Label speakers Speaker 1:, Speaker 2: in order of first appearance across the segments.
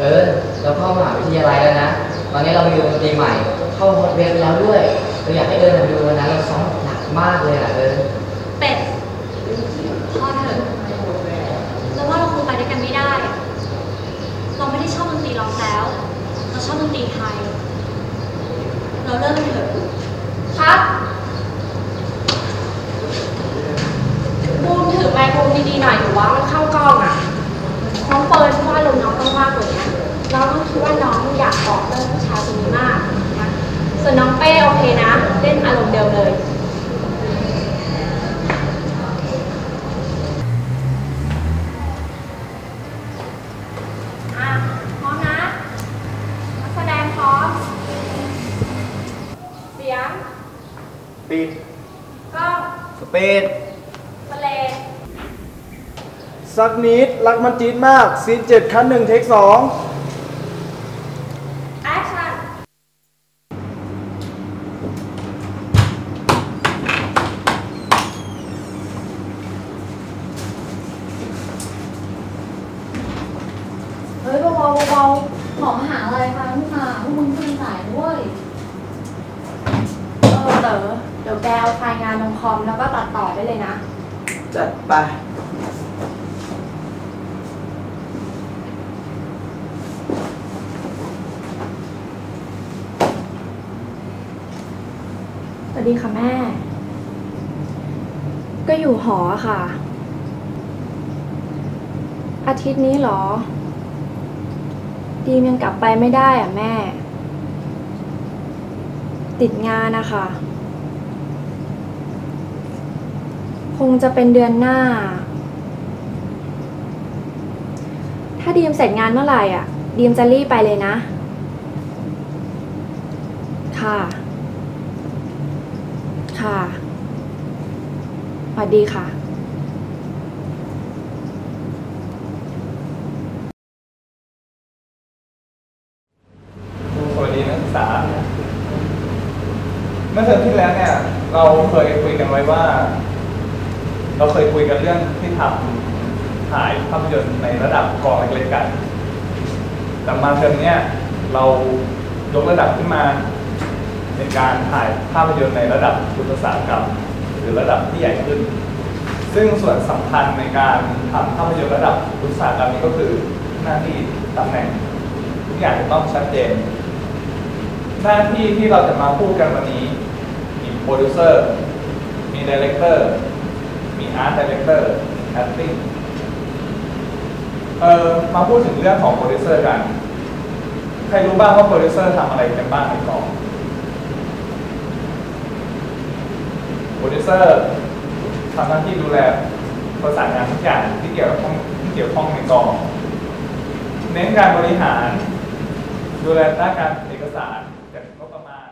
Speaker 1: เออเราเข้ามหา
Speaker 2: วิ
Speaker 1: ทยาลัยแล้ว
Speaker 2: นะตอนนี้เรา
Speaker 1: ไปดูดนตรีใหม่ เข้าบทเรียนแล้วด้วยเราอยากให้เดินมาดูนะเรา
Speaker 2: ซ้อมหนักมากเลยอะเออ
Speaker 3: เป็ดพ่อเถอะเราว่าเราคงไปด้วยกันไม่ได้ เราไม่ได้ชอบดนตรีร้องแล้ว เราชอบดนตรีไทย เราเริ่มเถอะ
Speaker 4: ครับบูมถือไมโครดีๆหน่อยหรือว่ามันเข้ากล้องอะน้องเปิดว่าลมน้องต้องมากกว่านี้ น้องต้องคิดว่าน้องอยากบอกเรื่องผู้ชายคนนี้มากนะส่วนน้องเป้โอเคนะ เล่นอารมณ์เดิมเลยอะพร้อมนะนักแสดงพร้อมเสียง
Speaker 5: ปิด
Speaker 4: กล้อง
Speaker 5: สเปด
Speaker 4: สเลง
Speaker 5: สักนิด รักมันจี๊ดมากซีนเจ็ดคันหนึ่งเทคสอง
Speaker 4: แอคชั่น
Speaker 6: เฮ้ยเบาๆเบาๆของมหาอะไรคะมึงมาพวกมึงขึ้นสายด้วย
Speaker 4: เออเต๋อเดี๋ยวแกเอาไฟล์งานลงคอมแล้วก็ตัดต่อได้เลยนะ
Speaker 5: จัด ไป
Speaker 4: สวัสดีค่ะแม่ ก็อยู่หอค่ะ อาทิตย์นี้เหรอ ดีมยังกลับไปไม่ได้อะแม่ ติดงานนะคะ คงจะเป็นเดือนหน้า ถ้าดีมเสร็จงานเมื่อไหร่อะ ดีมจะรีบไปเลยนะ ค่ะ ค่ะสวัสดีค่ะ
Speaker 7: สวัสดีนักศึกษา เมื่อเทอมที่แล้วเนี่ย เราเคยคุยกันไว้ว่า เราเคยคุยกันเรื่องที่ทำถ่ายภาพยนตร์ในระดับกองเล็กๆกัน แต่มาเท อมเนี้ยเรายกระดับขึ้นมาเป็นการถ่ายภาพยนตร์ในระดับอุตสาหกรรมหรือระดับที่ใหญ่ขึ้น ซึ่งส่วนสำคัญในการทำภาพยนตร์ระดับอุตสาหกรรมนี้ก็คือหน้าที่ตำแหน่งทุกอย่างต้องชัดเจน หน้าที่ที่เราจะมาพูดกันวันนี้ มีโปรดิวเซอร์มีดีเลกเตอร์มีอาร์ตดีเลกเตอร์แอคติ้งเออมาพูดถึงเรื่องของโปรดิวเซอร์กัน ใครรู้บ้างว่าโปรดิวเซอร์ทำอะไรกันบ้างในกองโปรดิวเซอร์ทำหน้าที่ดูแลประสานงานทุกอย่างที่เกี่ยวข้องที่เกี่ยวข้องในกอง เน้นการบริหาร ดูแลด้านการเอกสารจัดงบประมาณ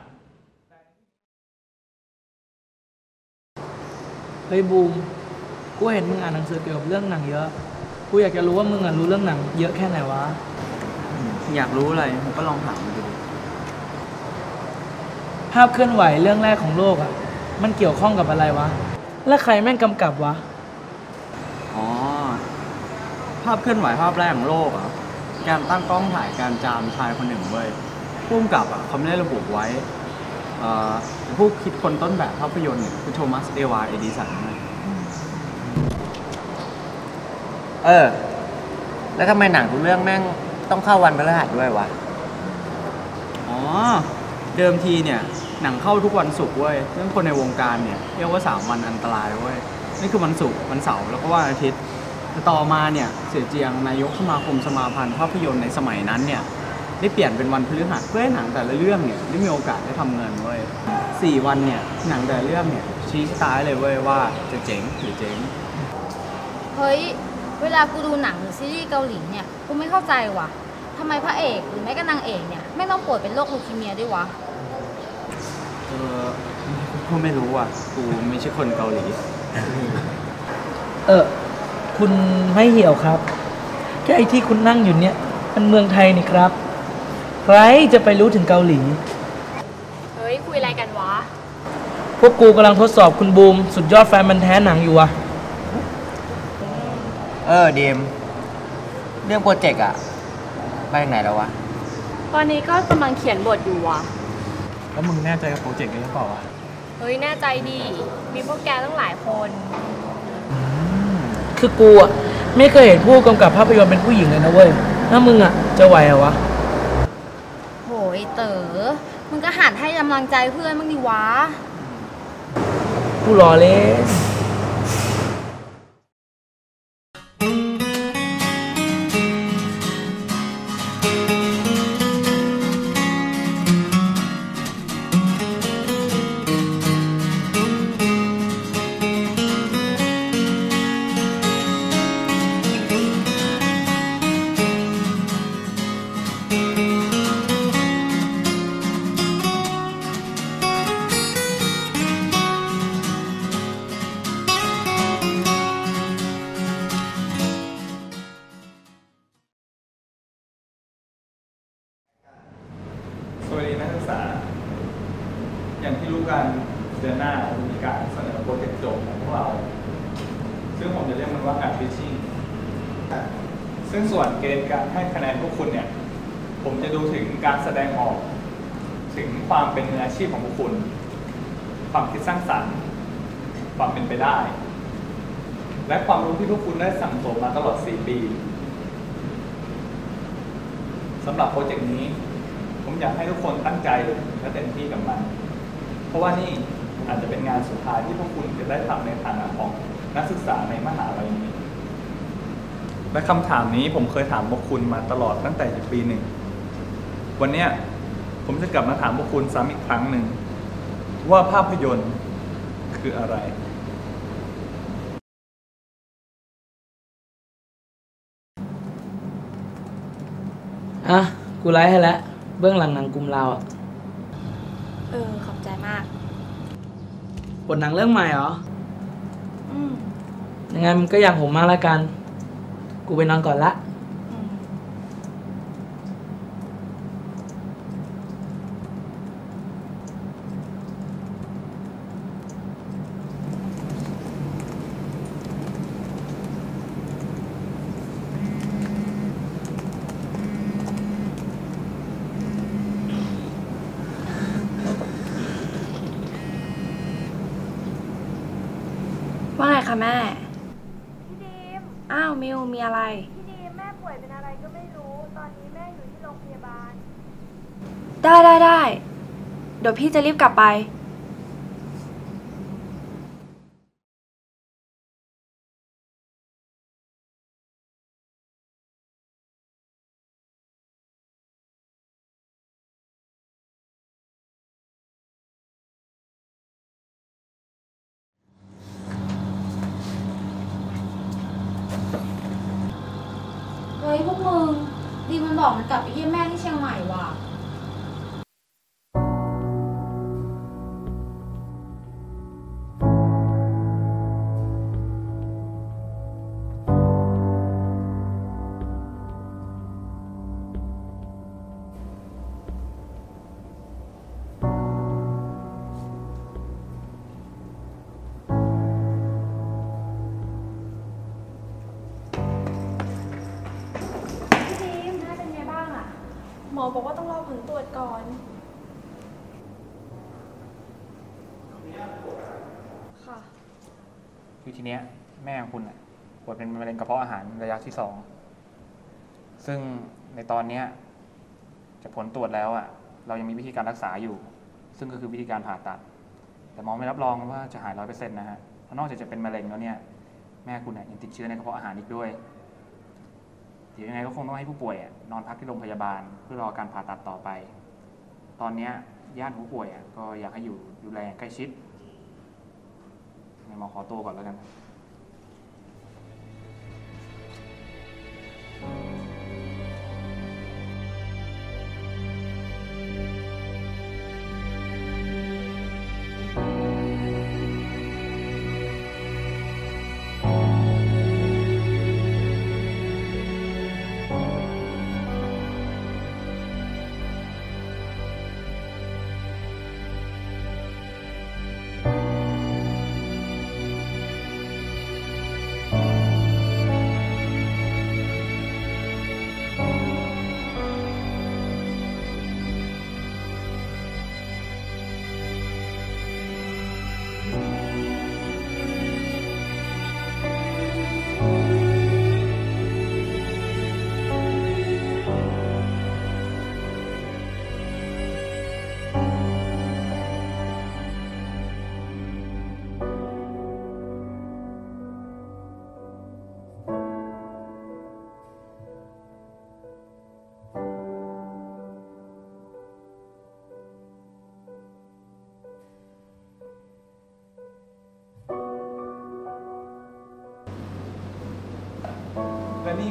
Speaker 8: เฮ้ยบูมกูเห็นมึงอ่านหนังสือเกี่ยวกับเรื่องหนังเยอะ กูอยากจะรู้ว่ามึงอะรู้เรื่องหนังเยอะแค่ไหนวะ
Speaker 9: อยากรู้อะไรผมก็ลองถามมันดูดิ
Speaker 8: ภาพเคลื่อนไหวเรื่องแรกของโลกอะ มันเกี่ยวข้องกับอะไรวะ และใครแม่งกำกับวะ
Speaker 9: อ๋อ ภาพเคลื่อนไหวภาพแรกของโลกเหรอะ การตั้งกล้องถ่ายการจามชายคนหนึ่งเว้ยผู้กำกับอะเขาไม่ได้ระบุไว้เอ่อผู้คิดคนต้นแบบภาพยนตร์เนี่ยคือโทมัสเอวาเอดิสันเว้ย
Speaker 2: เออ แล้วทำไมหนังทุกเรื่องแม่ง ต้องเข้าวันพฤหัสด้วยวะ
Speaker 9: อ๋อ เดิมทีเนี่ย หนังเข้าทุกวันศุกร์เว้ยเรื่องคนในวงการเนี่ยเรียกว่า 3 วันอันตรายเว้ย นี่คือวันศุกร์ วันเสาร์ แล้วก็วันอาทิตย์ แต่ต่อมาเนี่ย เสียเจียงนายกสมาคมสมาพันธ์ภาพยนตร์ในสมัยนั้นเนี่ย ได้เปลี่ยนเป็นวันพฤหัสเพื่อให้หนังแต่ละเรื่องเนี่ยได้มีโอกาสได้ทำเงินเว้ยสี่วันเนี่ย หนังแต่ละเรื่องเนี่ยชี้ชะตาได้เลยเว้ยว่าจะเจ๋งหรือเจ๊ง
Speaker 6: เฮ้ย เวลากูดูหนังหรือซีรีส์เกาหลีเนี่ย กูไม่เข้าใจว่ะทำไมพระเอกหรือแม้กระนางเอกเนี่ยไม่ต้องป่วยเป็นโรคลูคีเมียด้วยวะ
Speaker 9: เออกูไม่รู้อะ กูไม่ใช่คนเกาหลี
Speaker 8: เออ คุณไม่เหี่ยวครับแค่ไอ้ที่คุณนั่งอยู่เนี่ย มันเมืองไทยนี่ครับ ใครจะไปรู้ถึงเกาหลี
Speaker 4: เฮ้ย คุยอะไรกันวะ
Speaker 8: พวกกูกำลังทดสอบคุณบูม สุดยอดแฟนมันธุ์แท้หนังอยู่วะ
Speaker 2: เออดีมเรื่องโปรเจกต์อะไปถึงไหนแล้ววะ
Speaker 4: ตอนนี้ก็กำลังเขียนบทอยู่วะ
Speaker 9: แล้วมึงแน่ใจกับโปรเจกต์นี้หรือเปล่าวะ
Speaker 4: เฮ้ฮ้ยแน่ใจดี มีพวกแกตั้งหลายคน
Speaker 8: คือกูอะไม่เคยเห็นผู้กำกับภาพยนตร์เป็นผู้หญิงเลยนะเว้ยถ้ามึงอะจะไหวเหรอวะ
Speaker 6: โหยเต๋อ มึงก็หัดให้กำลังใจเพื่อนบ้างดิวะ
Speaker 8: กูรอเล่น
Speaker 7: วัสดีนักศึกษา อย่างที่รู้กันเดือนหน้าจะมีการเสนอโปรเจกต์จบของพวกเรา ซึ่งผมจะเรียกมันว่าการฟิชชิ่งซึ่งส่วนเกณฑ์การให้คะแนนพวกคุณเนี่ย ผมจะดูถึงการแสดงออก ถึงความเป็นมืออาชีพของพวกคุณ ความคิดสร้างสรรค์ ความเป็นไปได้ และความรู้ที่พวกคุณได้สั่งสมมาตลอด 4 ปีสำหรับโปรเจกต์นี้ ผมอยากให้ทุกคนตั้งใจและเต็มที่กับมัน เพราะว่านี่อาจจะเป็นงานสุดท้ายที่พวกคุณจะได้ทำในฐานะของนักศึกษาในมหาลัยนี้ และคำถามนี้ผมเคยถามพวกคุณมาตลอดตั้งแต่อยู่ปีหนึ่ง วันนี้ผมจะกลับมาถามพวกคุณซ้ำอีกครั้งหนึ่ง ว่าภาพยนตร์คืออะไร
Speaker 8: อะ กูไลฟ์ให้แล้ว เบื้องหลังหนังกลุ่มเราอะ
Speaker 4: เออ ขอบใจมาก
Speaker 8: บทหนังเรื่องใหม่เหรอ
Speaker 4: อืม
Speaker 8: ยังไงมันก็อย่างผมมากแล้วกัน กูไปนอนก่อนละ
Speaker 4: อืม ว่าไงคะแม่
Speaker 10: พี่ดีม
Speaker 4: อ้าวมิวมีอะไร
Speaker 10: พี่ดีมแม่ป่วยเป็นอะไรก็ไม่รู้ ตอนนี้แม่อยู่ที่โรงพยาบาล
Speaker 4: ได้ได้ได้เดี๋ยวพี่จะรีบกลับไป
Speaker 6: ยพวกมึงดีมันบอกมันกลับไปเยี่ยมแม่ที่เชียงใหม่ว่ะ
Speaker 10: หมอบอกว่าต้องรอผลตรวจก่อน ค่ะ
Speaker 11: คือทีเนี้ยแม่ของคุณอะป่วยเป็นมะเร็งกระเพาะอาหารระยะที่สอง ซึ่งในตอนเนี้ยจากผลตรวจแล้วอะเรายังมีวิธีการรักษาอยู่ ซึ่งก็คือวิธีการผ่าตัด แต่หมอไม่รับรองว่าจะหายร้อยเปอร์เซ็นต์นะฮะเพราะนอกจากจะเป็นมะเร็งแล้วเนี่ย แม่คุณเนี่ยยังติดเชื้อในกระเพาะอาหารอีกด้วย เดี๋ยวยังไงก็คงต้องให้ผู้ป่วยอะนอนพักที่โรงพยาบาล เพื่อรอการผ่าตัดต่อไป ตอนเนี้ยญาติผู้ป่วยอะก็อยากให้อยู่ดูแลใกล้ชิดงั้นหมอขอตัวก่อนแล้วกัน
Speaker 7: คื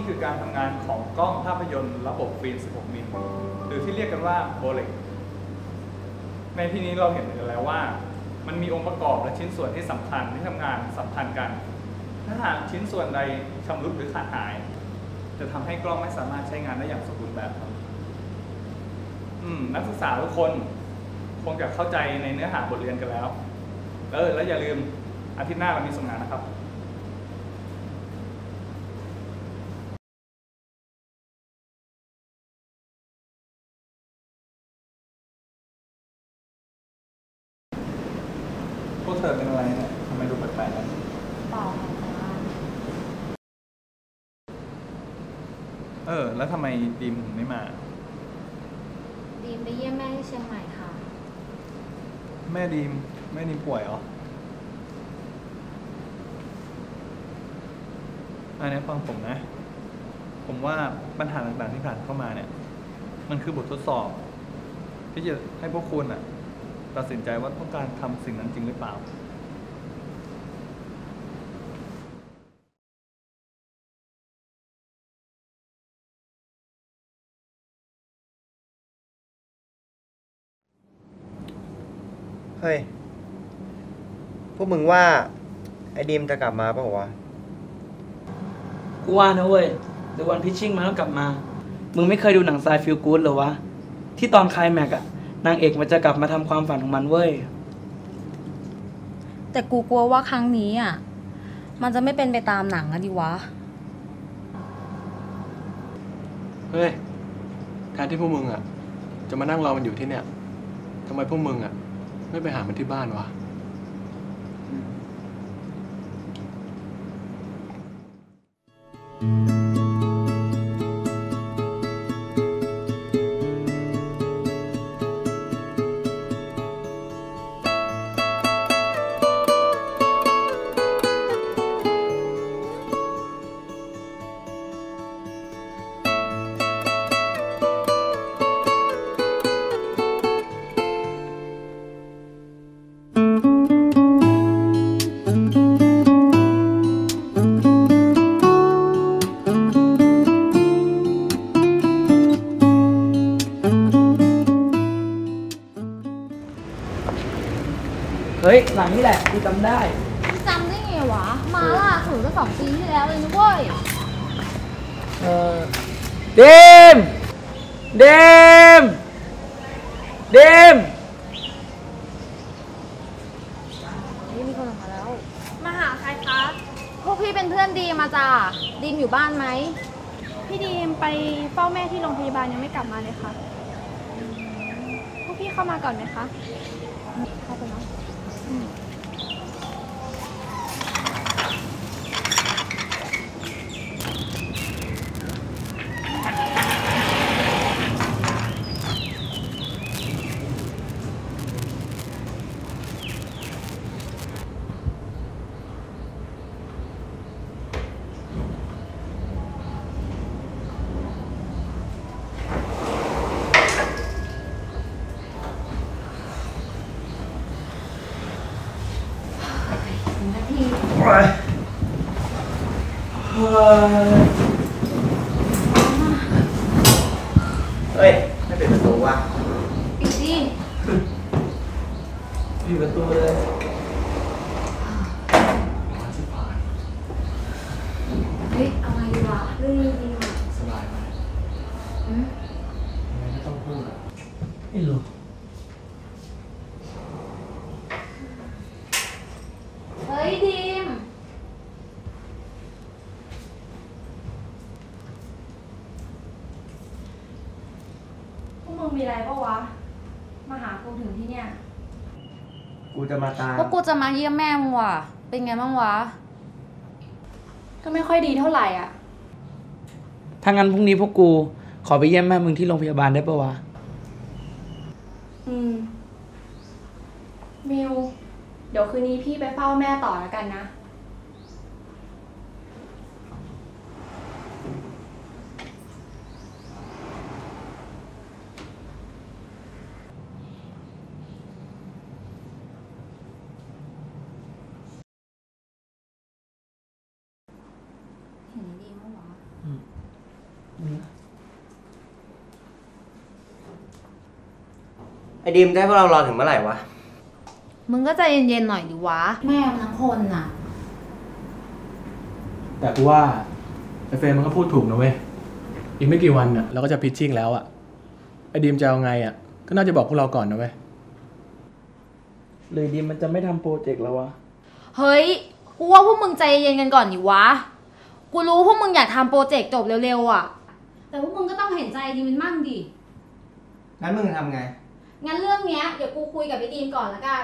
Speaker 7: คือการทำงานของกล้องภาพยนตร์ระบบฟิล์ม 16 มิล หรือที่เรียกกันว่าโบเล็กในที่นี้เราเห็นกันแล้วว่า มันมีองค์ประกอบและชิ้นส่วนที่สำคัญที่ทำงานสัมพันธ์กัน ถ้าหากชิ้นส่วนใดชำรุดหรือขาดหาย จะทำให้กล้องไม่สามารถใช้งานได้อย่างสมบูรณ์แบบครับนักศึกษาทุกคนคงจะเข้าใจในเนื้อหาบทเรียนกันแล้วเออแล้วอย่าลืมอาทิตย์หน้าเรามีส่งงานนะครับ พวกเธอเป็นอะไรเนี่ยทำไมดูแปลกๆกัน
Speaker 6: เปล่าค่ะ
Speaker 7: เออ แล้วทำไม ดีมถึงไม่มา
Speaker 6: ดีมไปเยี่ยมแม่ที่เชียงใหม่ค่ะ
Speaker 7: แม่ดีมแม่ดีมป่วยเหรออันนี้ฟังผมนะ ผมว่าปัญหาต่างๆที่ผ่านเข้ามาเนี่ย มันคือบททดสอบ ที่จะให้พวกคุณอะตัดสินใจว่าต้องการทำสิ่งนั้นจริงหรือเปล่า
Speaker 2: เฮ้ย พวกมึงว่า ไอ้ดีมจะกลับมาเปล่าวะ
Speaker 8: กูว่านะเว้ยเดี๋ยววันพิชชิ่งมันต้องกลับมา มึงไม่เคยดูหนังไซฟิลกู๊ดเหรอวะ ที่ตอนคลายแม็กอะนางเอกมันจะกลับมาทำความฝันของมันเว้ย
Speaker 6: แต่กูกลัวว่าครั้งนี้อะ มันจะไม่เป็นไปตามหนังอะดิวะ
Speaker 12: เฮ้ยแทนที่พวกมึงอะ จะมานั่งรอมันอยู่ที่เนี่ยทำไมพวกมึงอะ ไม่ไปหามันที่บ้านวะ
Speaker 8: เฮ้ย หลังนี่แหละกูจำได้
Speaker 6: จำได้ไงวะ มาล่าสุดก็สองปีที่แล้วเลยนะเว้ย
Speaker 8: เออเดม เดม เดม
Speaker 6: นี่มีคนออกมาแล้ว
Speaker 10: มาหาใครคะ
Speaker 6: พวกพี่เป็นเพื่อนดีมาจ้าดีมอยู่บ้านไหม
Speaker 10: พี่ดีมไปเฝ้าแม่ที่โรงพยาบาลยังไม่กลับมาเลยค่ะ พวกพี่เข้ามาก่อนไหมคะ
Speaker 6: เข้าไปเนาะ
Speaker 2: เฮ้ย ไม่เป็นประตูวะ
Speaker 6: ปิดดิ
Speaker 8: อยู่ประตูเลย
Speaker 6: เฮ้ย เอาไงดีวะเรื่องนี้ดีวะ
Speaker 12: สบายไหม
Speaker 6: อืม
Speaker 12: ไม่ต้องพูดอะ
Speaker 8: ไม่รู้
Speaker 6: เฮ้ยดีม
Speaker 10: พวกมึงมีอะไรปะวะ มาหากูถึงที่เนี่ย
Speaker 2: กู จะมาตาม
Speaker 6: พวกกูจะมาเยี่ยมแม่มึงว่ะ เป็นไงบ้างวะ
Speaker 10: ก็ไม่ค่อยดีเท่าไหร่อะ
Speaker 8: ถ้างั้นพรุ่งนี้พวกกู ขอไปเยี่ยมแม่มึงที่โรงพยาบาลได้ปะวะ
Speaker 10: อืม มิว เดี๋ยวคืนนี้พี่ไปเฝ้าแม่ต่อแล้วกันนะ
Speaker 6: เห็นดีมั้งวะ
Speaker 8: อืม
Speaker 2: ไอ้ ดีมจะให้พวกเรารอถึงเมื่อไหร่วะ
Speaker 6: มึงก็ใจเย็นๆหน่อยดิวะ แม่มันทั้งคนน่ะ
Speaker 12: แต่กูว่าไอ้เฟรมมันก็พูดถูกนะเว้ย อีกไม่กี่วันน่ะเราก็จะพิชชิ่งแล้วอะไอ้ดีมจะเอาไงอะก็น่าจะบอกพวกเราก่อนนะเว้ย
Speaker 8: เลยดีมันจะไม่ทำโปรเจกต์แล้ววะ
Speaker 6: เฮ้ย กูว่าพวกมึงใจเย็นกันก่อนดิวะ กูรู้พวกมึงอยากทำโปรเจกต์จบเร็วๆอะ แต่พวกมึงก็ต้องเห็นใจดีมันมั่งดิ
Speaker 2: งั้นมึงทำไง
Speaker 6: งั้นเรื่องเนี้ยเดี๋ยวกูคุยกับไอ้ดีมก่อนละกัน